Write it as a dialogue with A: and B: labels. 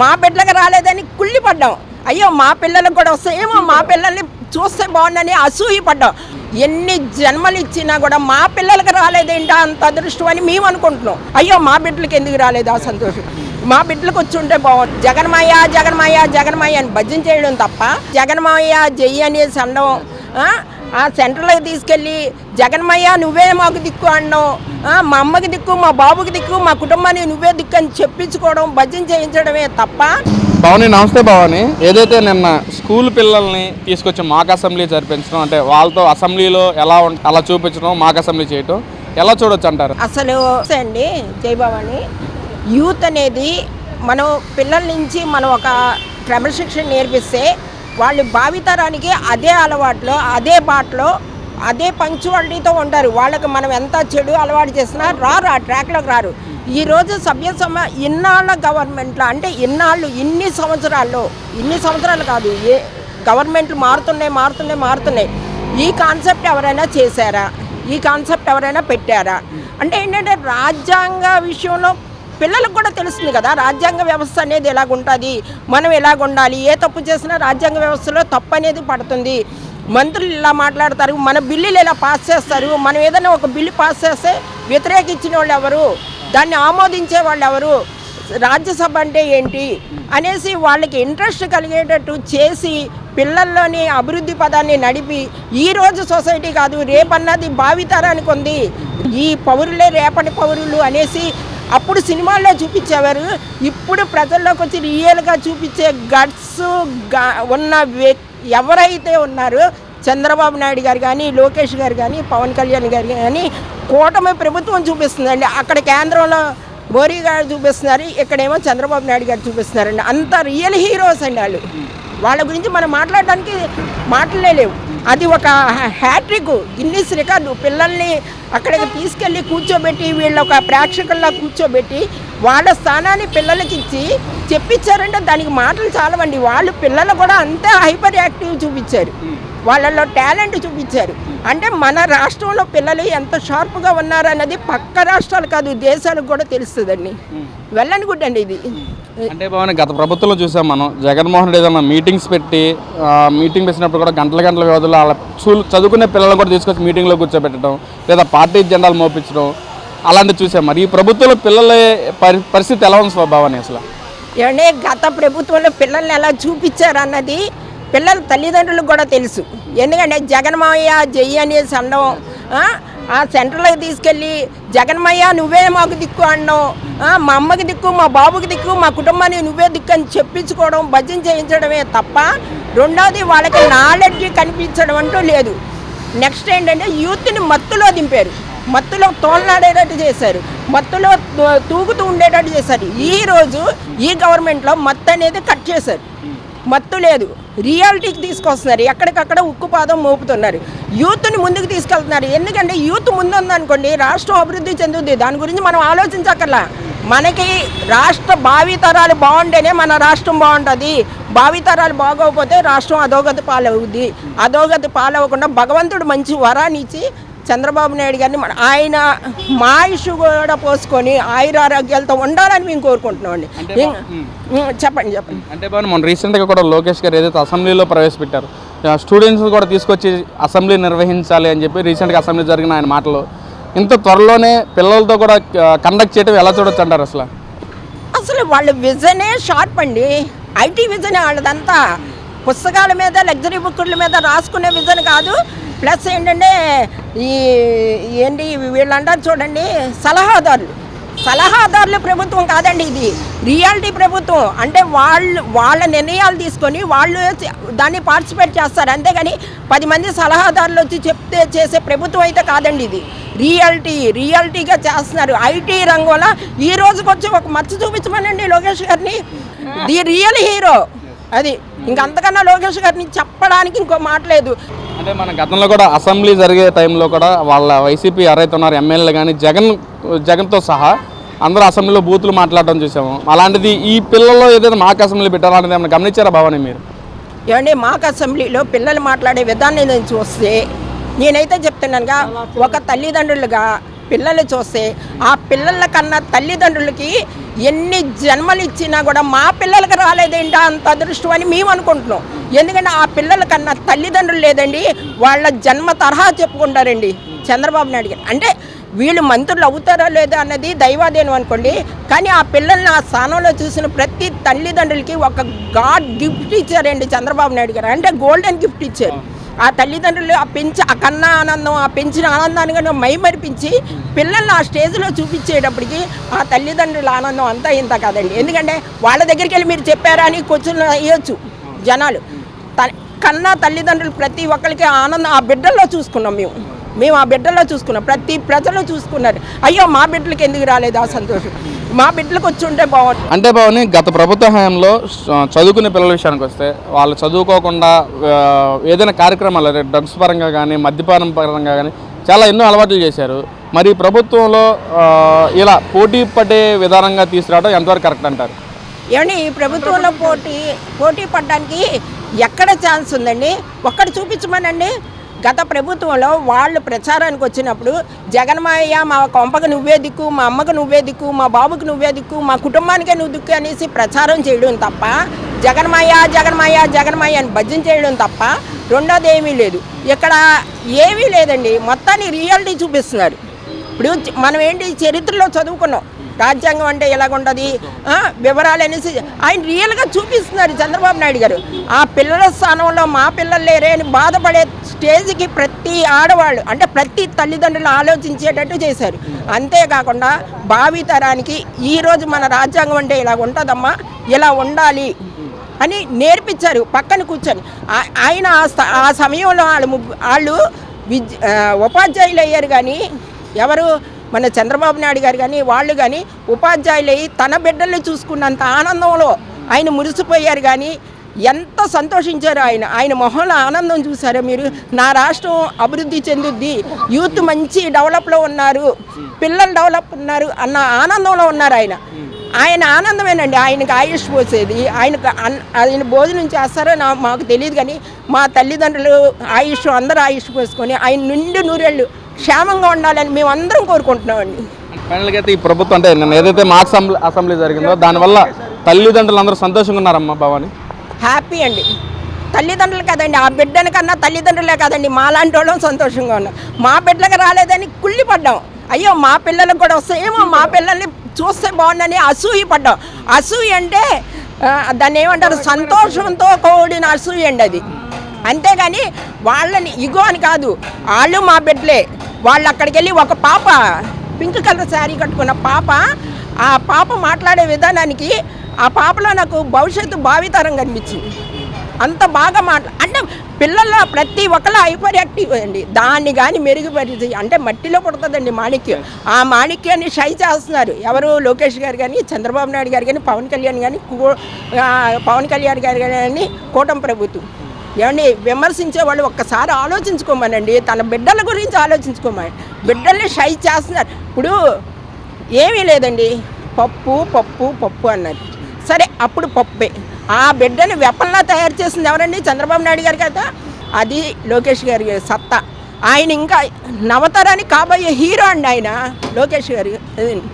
A: మా బిడ్డలకు రాలేదని కుళ్ళిపడ్డాం. అయ్యో మా పిల్లలకు కూడా వస్తాయేమో మా పిల్లల్ని చూస్తే బాగుందని అసూయ పడ్డాం ఎన్ని జన్మలు ఇచ్చినా కూడా మా పిల్లలకు రాలేదేంటా అంత అదృష్టం అని మేము అనుకుంటున్నాం. అయ్యో మా బిడ్డలకి ఎందుకు రాలేదు ఆ సంతోషం? మా బిడ్డలకు వచ్చి ఉంటే బాగుంది జగన్మయ్య జగన్మయ్య జగన్మయ్య అని భజన చేయడం తప్ప జగన్మయ్య జయ్యి అనేసి సండం ఆ? సెంటర్లోకి తీసుకెళ్ళి జగన్మయ్య నువ్వే మాకు దిక్కు అనడం ఆ, మా అమ్మకి దిక్కు మా బాబుకి దిక్కు మా కుటుంబానికి నువ్వే దిక్కు అని చెప్పించుకోవడం భజన చేయించడమే తప్ప
B: భవాని నమస్తే భవాని. ఏదైతే నిన్న స్కూల్ పిల్లల్ని తీసుకొచ్చి మాక్ అసెంబ్లీ జరిపించడం అంటే వాళ్ళతో అసెంబ్లీలో ఎలా అలా చూపించడం మాక్ అసెంబ్లీ చేయటం ఎలా చూడొచ్చు అంటారు?
A: అసలు అండి. జయభవాని యూత్ అనేది మనం పిల్లల నుంచి మనం ఒక క్రమశిక్షణ నేర్పిస్తే వాళ్ళు భావితరానికి అదే అలవాట్లో అదే బాటలో అదే పంక్చువాలిటీతో ఉంటారు. వాళ్ళకి మనం ఎంత చెడు అలవాటు చేసినా రారు ఆ ట్రాక్లోకి రారు. ఈరోజు సభ్య సమ ఇన్నాళ్ళ గవర్నమెంట్లో అంటే ఇన్నాళ్ళు ఇన్ని సంవత్సరాల్లో ఇన్ని సంవత్సరాలు కాదు ఏ గవర్నమెంట్లు మారుతున్నాయి మారుతున్నాయి మారుతున్నాయి. ఈ కాన్సెప్ట్ ఎవరైనా చేశారా? ఈ కాన్సెప్ట్ ఎవరైనా పెట్టారా? అంటే ఏంటంటే రాజ్యాంగ విషయంలో పిల్లలకు కూడా తెలుస్తుంది కదా రాజ్యాంగ వ్యవస్థ అనేది ఎలాగుంటుంది? మనం ఎలాగుండాలి? ఏ తప్పు చేసినా రాజ్యాంగ వ్యవస్థలో తప్పు అనేది పడుతుంది. మంత్రులు ఇలా మాట్లాడతారు మన బిల్లులు ఇలా పాస్ చేస్తారు? మనం ఏదైనా ఒక బిల్లు పాస్ చేస్తే వ్యతిరేకించిన వాళ్ళు ఎవరు? దాన్ని ఆమోదించే వాళ్ళు ఎవరు? రాజ్యసభ అంటే ఏంటి? అనేసి వాళ్ళకి ఇంట్రెస్ట్ కలిగేటట్టు చేసి పిల్లల్లోని అభివృద్ధి పదాన్ని నడిపి ఈ రోజు సొసైటీ కాదు రేపన్నది భావితరానికి ఉంది. ఈ పౌరులే రేపటి పౌరులు అనేసి అప్పుడు సినిమాల్లో చూపించేవారు. ఇప్పుడు ప్రజల్లోకి వచ్చి రియల్గా చూపించే గట్స్ ఉన్న ఎవరైతే ఉన్నారో చంద్రబాబు నాయుడు గారు కానీ లోకేష్ గారు కానీ పవన్ కళ్యాణ్ గారు కానీ కూటమి ప్రభుత్వం చూపిస్తుందండి. అక్కడ కేంద్రంలో మోరీ గారు చూపిస్తున్నారు ఇక్కడేమో చంద్రబాబు నాయుడు గారు చూపిస్తున్నారండి. అంత రియల్ హీరోస్ అండి వాళ్ళు. వాళ్ళ గురించి మనం మాట్లాడడానికి మాటలే లేవు. అది ఒక హ్యాట్రిక్. గిన్నిస్ రికార్డు పిల్లల్ని అక్కడికి తీసుకెళ్ళి కూర్చోబెట్టి వీళ్ళ ఒక ప్రేక్షకుల్లా కూర్చోబెట్టి వాళ్ళ స్థానాన్ని పిల్లలకి ఇచ్చి చెప్పించారంటే దానికి మాటలు చాలవండి. వాళ్ళు పిల్లలు కూడా అంతే హైపర్ యాక్టివ్ చూపించారు వాళ్ళలో టాలెంట్ చూపించారు. అంటే మన రాష్ట్రంలో పిల్లలు ఎంత షార్ప్గా ఉన్నారన్నది పక్క రాష్ట్రాలు కాదు దేశాలకు కూడా తెలుస్తుందండి. వెళ్ళని గుడ్ అండి ఇది.
B: అంటే భవాని గత ప్రభుత్వంలో చూసాం మనం జగన్మోహన్ రెడ్డి ఏదైనా మీటింగ్స్ పెట్టి మీటింగ్ పెట్టినప్పుడు కూడా గంటల గంటల వ్యవధిలో అలా చూ- చదువుకునే పిల్లలను కూడా తీసుకొచ్చి మీటింగ్లో కూర్చోబెట్టడం లేదా పార్టీ జెండాలు మోపించడం అలాంటివి చూసాం. మరి ఈ ప్రభుత్వంలో పిల్లల పరి పరిస్థితి ఎలా ఉంది భవాని అసలు?
A: ఏమంటే గత ప్రభుత్వంలో పిల్లల్ని ఎలా చూపించారు అన్నది పిల్లల తల్లిదండ్రులకు కూడా తెలుసు. ఎందుకంటే జగన్మయ్య జయ్యి అనేసి సండం ఆ, సెంటర్లోకి తీసుకెళ్ళి జగన్మయ్య నువ్వే మాకు దిక్కు అనడం మా అమ్మకి దిక్కు మా బాబుకి దిక్కు మా కుటుంబానికి నువ్వే దిక్కు అని చెప్పించుకోవడం భజన చేయించడమే తప్ప రెండోది వాళ్ళకి నాలెడ్జ్ కనిపించడం అంటూ లేదు. నెక్స్ట్ ఏంటంటే యూత్ని మత్తులో దింపారు. మత్తులో తోలనాడేటట్టు చేశారు. మత్తులో తూగుతూ ఉండేటట్టు చేశారు. ఈ రోజు ఈ గవర్నమెంట్లో మత్తు అనేది కట్ చేశారు. మత్తు లేదు. రియాలిటీకి తీసుకొస్తున్నారు. ఎక్కడికక్కడ ఉక్కుపాదం మోపుతున్నారు. యూత్ని ముందుకు తీసుకెళ్తున్నారు. ఎందుకంటే యూత్ ముందుందనుకోండి రాష్ట్రం అభివృద్ధి చెందుద్ది. దాని గురించి మనం ఆలోచించక్కర్లా. మనకి రాష్ట్ర భావితరాలు బాగుంటేనే మన రాష్ట్రం బాగుంటుంది. భావితరాలు బాగోకపోతే రాష్ట్రం అధోగతి పాలవుద్ది. అధోగతి పాలవ్వకుండా భగవంతుడు మంచి వరాన్ని ఇచ్చి చంద్రబాబు నాయుడు గారిని మన ఆయన మా ఇష్యూ కూడా పోసుకొని ఆయుర ఆరోగ్యాలతో ఉండాలని మేము కోరుకుంటున్నామండి. చెప్పండి చెప్పండి.
B: అంటే భవన్ మొన్న రీసెంట్గా కూడా లోకేష్ గారు ఏదైతే అసెంబ్లీలో ప్రవేశపెట్టారు స్టూడెంట్స్ కూడా తీసుకొచ్చి అసెంబ్లీ నిర్వహించాలి అని చెప్పి రీసెంట్గా అసెంబ్లీ జరిగిన ఆయన మాటలు. ఇంత త్వరలోనే పిల్లలతో కూడా కండక్ట్ చేయడం ఎలా చూడొచ్చు అంటారు అసలు?
A: అసలు వాళ్ళ విజనే షార్ప్ అండి. ఐటీ విజన్ వాళ్ళదంతా. పుస్తకాల మీద లగ్జరీ బుక్కుల మీద రాసుకునే విజన్ కాదు. ప్లస్ ఏంటంటే ఈ ఏంటి వీళ్ళంటారు చూడండి సలహాదారులు. సలహాదారుల ప్రభుత్వం కాదండి ఇది. రియాలిటీ ప్రభుత్వం. అంటే వాళ్ళు వాళ్ళ నిర్ణయాలు తీసుకొని వాళ్ళు దాన్ని పార్టిసిపేట్ చేస్తారు. అంతేగాని పది మంది సలహాదారులు వచ్చి చెప్తే చేసే ప్రభుత్వం అయితే కాదండి ఇది. రియాలిటీ రియాలిటీగా చేస్తున్నారు. ఐటీ రంగంలో ఈ రోజుకొచ్చి ఒక మచ్చ చూపించమనండి లోకేష్ గారిని. The real hero. అది ఇంకంతకన్నా లోకేష్ గారిని చెప్పడానికి ఇంకో మాట లేదు.
B: అంటే మన గతంలో కూడా అసెంబ్లీ జరిగే టైంలో కూడా వాళ్ళ వైసీపీ ఎవరైతే ఉన్నారో ఎమ్మెల్యేలు కానీ జగన్ జగన్తో సహా అందరూ అసెంబ్లీలో బూతులు మాట్లాడడం చూసాము. అలాంటిది ఈ పిల్లల్లో ఏదైతే మాకు అసెంబ్లీ పెట్టారో? అనేది ఏమైనా గమనించారా భవాని మీరు?
A: ఏమండి మాకు అసెంబ్లీలో పిల్లలు మాట్లాడే విధానం చూస్తే నేనైతే చెప్తున్నానుగా ఒక తల్లిదండ్రులుగా పిల్లలు చూస్తే ఆ పిల్లల కన్నా తల్లిదండ్రులకి ఎన్ని జన్మలు ఇచ్చినా కూడా మా పిల్లలకి రాలేదేంటా అంత అదృష్టం అని మేము అనుకుంటున్నాం. ఎందుకంటే ఆ పిల్లల కన్నా తల్లిదండ్రులు లేదండి వాళ్ళ జన్మ తరహా చెప్పుకుంటారండి. చంద్రబాబు నాయుడు గారు. అంటే వీళ్ళు మంత్రులు అవుతారో లేదా అన్నది దైవాదేనం అనుకోండి కానీ ఆ పిల్లల్ని ఆ స్థానంలో చూసిన ప్రతి తల్లిదండ్రులకి ఒక గాడ్ గిఫ్ట్ ఇచ్చారండి చంద్రబాబు నాయుడు గారు. అంటే గోల్డెన్ గిఫ్ట్ ఇచ్చారు. ఆ తల్లిదండ్రులు ఆ పెంచి ఆ కన్న ఆనందం ఆ పెంచిన ఆనందాన్ని కానీ మైమరిపించి పిల్లల్ని ఆ స్టేజ్లో చూపించేటప్పటికి ఆ తల్లిదండ్రుల ఆనందం అంతా ఇంత కాదండి. ఎందుకంటే వాళ్ళ దగ్గరికి వెళ్ళి మీరు చెప్పారా అని క్వశ్చన్ వేయొచ్చు జనాలు. త- కన్నా తల్లిదండ్రులు ప్రతి ఒక్కరికి ఆనందం ఆ బిడ్డల్లో చూసుకున్నాం మేము. మేము ఆ బిడ్డల్లో చూసుకున్నాం. ప్రతి ప్రజలు చూసుకున్నారు. అయ్యో మా బిడ్డలకి ఎందుకు రాలేదు ఆ సంతోషం? మా బిడ్డలకు వచ్చి ఉంటే బాగుంది
B: అంటే బావని గత ప్రభుత్వ హయాంలో చదువుకునే పిల్లల విషయానికి వస్తే వాళ్ళు చదువుకోకుండా ఏదైనా కార్యక్రమాలు డ్రగ్స్ పరంగా కానీ మద్యపానం పరంగా కానీ చాలా ఎన్నో అలవాట్లు చేశారు. మరి ప్రభుత్వంలో ఇలా పోటీ పడే విధానంగా తీసుకురావడం ఎంతవరకు కరెక్ట్ అంటారు?
A: ఏమండి ఈ ప్రభుత్వంలో పోటీ పోటీ పడడానికి ఎక్కడ ఛాన్స్ ఉందండి? ఒక్కడ చూపించమనండి. గత ప్రభుత్వంలో వాళ్ళు ప్రచారానికి వచ్చినప్పుడు జగన్మాయ మా కొంపకు నువ్వే దిక్కు మా అమ్మకు నువ్వే దిక్కు మా బాబుకు నువ్వే దిక్కు మా కుటుంబానికే నువ్వు దిక్కు అనేసి ప్రచారం చేయడం తప్ప జగన్మాయ జగన్మాయ జగన్మాయ అని భజన చేయడం తప్ప రెండోది ఏమీ లేదు. ఇక్కడ ఏమీ లేదండి. మొత్తాన్ని రియాలిటీ చూపిస్తున్నారు. ఇప్పుడు మనం ఏంటి చరిత్రలో చదువుకున్నాం. రాజ్యాంగం అంటే ఎలాగుంటుంది? వివరాలు అనేసి ఆయన రియల్గా చూపిస్తున్నారు చంద్రబాబు నాయుడు గారు. ఆ పిల్లల స్థానంలో మా పిల్లలు లేరే అని బాధపడే స్టేజ్కి ప్రతి ఆడవాళ్ళు అంటే ప్రతి తల్లిదండ్రులు ఆలోచించేటట్టు చేశారు. అంతేకాకుండా భావి తరానికి ఈరోజు మన రాజ్యాంగం అంటే ఇలా ఉంటుందమ్మా ఇలా ఉండాలి అని నేర్పించారు పక్కన కూర్చొని. ఆయన ఆ సమయంలో వాళ్ళు వాళ్ళు విద్య ఉపాధ్యాయులు అయ్యారు కానీ ఎవరు? మన చంద్రబాబు నాయుడు గారు కానీ వాళ్ళు కానీ ఉపాధ్యాయులు అయ్యి తన బిడ్డల్ని చూసుకున్నంత ఆనందంలో ఆయన మురిసిపోయారు కానీ ఎంత సంతోషించారు ఆయన. ఆయన మొహంలో ఆనందం చూసారా మీరు? నా రాష్ట్రం అభివృద్ధి చెందుద్ది. యూత్ మంచి డెవలప్లో ఉన్నారు. పిల్లలు డెవలప్ ఉన్నారు అన్న ఆనందంలో ఉన్నారు ఆయన. ఆయన ఆనందమేనండి. ఆయనకు ఆయుష్ పోసేది. ఆయనకు అన్- ఆయన భోజనం చేస్తారో నా మాకు తెలియదు కానీ మా తల్లిదండ్రులు ఆయుష్ అందరూ ఆయుష్ పోసుకొని ఆయన నుండి నూరేళ్ళు క్షేమంగా ఉండాలని మేము అందరం కోరుకుంటున్నామండి
B: ఫైనల్గా అయితే ఈ ప్రభుత్వం అంటే ఏదైతే మా అసెంబ్లీ అసెంబ్లీ జరిగిందో దానివల్ల తల్లిదండ్రులు అందరూ సంతోషంగా ఉన్నారమ్మా భవాని.
A: హ్యాపీ అండి. తల్లిదండ్రులు కదండి ఆ బిడ్డని కన్నా తల్లిదండ్రులే కదండి మాలాంటి వాళ్ళం సంతోషంగా ఉన్నాం. మా బిడ్డలకు రాలేదని కుళ్ళిపడ్డాం అయ్యో మా పిల్లలకు కూడా వస్తాయేమో మా పిల్లల్ని చూస్తే బాగుందని అసూయ పడ్డాం. అసూయ అంటే దాన్ని ఏమంటారు? సంతోషంతో కూడిన అసూయ అండి అది. అంతేగాని వాళ్ళని ఇగో అని కాదు వాళ్ళు మా బిడ్డలే. వాళ్ళు అక్కడికి వెళ్ళి ఒక పాప పింక్ కలర్ శారీ కట్టుకున్న పాప ఆ పాప మాట్లాడే విధానానికి ఆ పాపలో నాకు భవిష్యత్తు భావితరం కనిపించింది. అంత బాగా మాట్లా అంటే పిల్లల్లో ప్రతి ఒక్కరు హైపర్ యాక్టివ్ అండి. దాన్ని కానీ మెరుగుపరిచి అంటే మట్టిలో పుడుతుందండి మాణిక్యం. ఆ మాణిక్యాన్ని షై చేస్తున్నారు. ఎవరు లోకేష్ గారు కానీ చంద్రబాబు నాయుడు గారు కానీ పవన్ కళ్యాణ్ కానీ పవన్ కళ్యాణ్ గారు కానీ కూటమి ప్రభుత్వం. ఏమండి విమర్శించే వాళ్ళు ఒక్కసారి ఆలోచించుకోమనండి. తన బిడ్డల గురించి ఆలోచించుకోమని బిడ్డల్ని షై చేస్తున్నారు. ఇప్పుడు ఏమీ లేదండి. పప్పు పప్పు పప్పు అన్నారు. సరే అప్పుడు పప్పే ఆ బిడ్డని వెపన్లా తయారు చేసింది ఎవరండి? చంద్రబాబు నాయుడు గారి కదా? అది లోకేష్ గారి సత్తా. ఆయన ఇంకా నవతరానికి కాబోయే హీరో అండి ఆయన లోకేష్ గారు.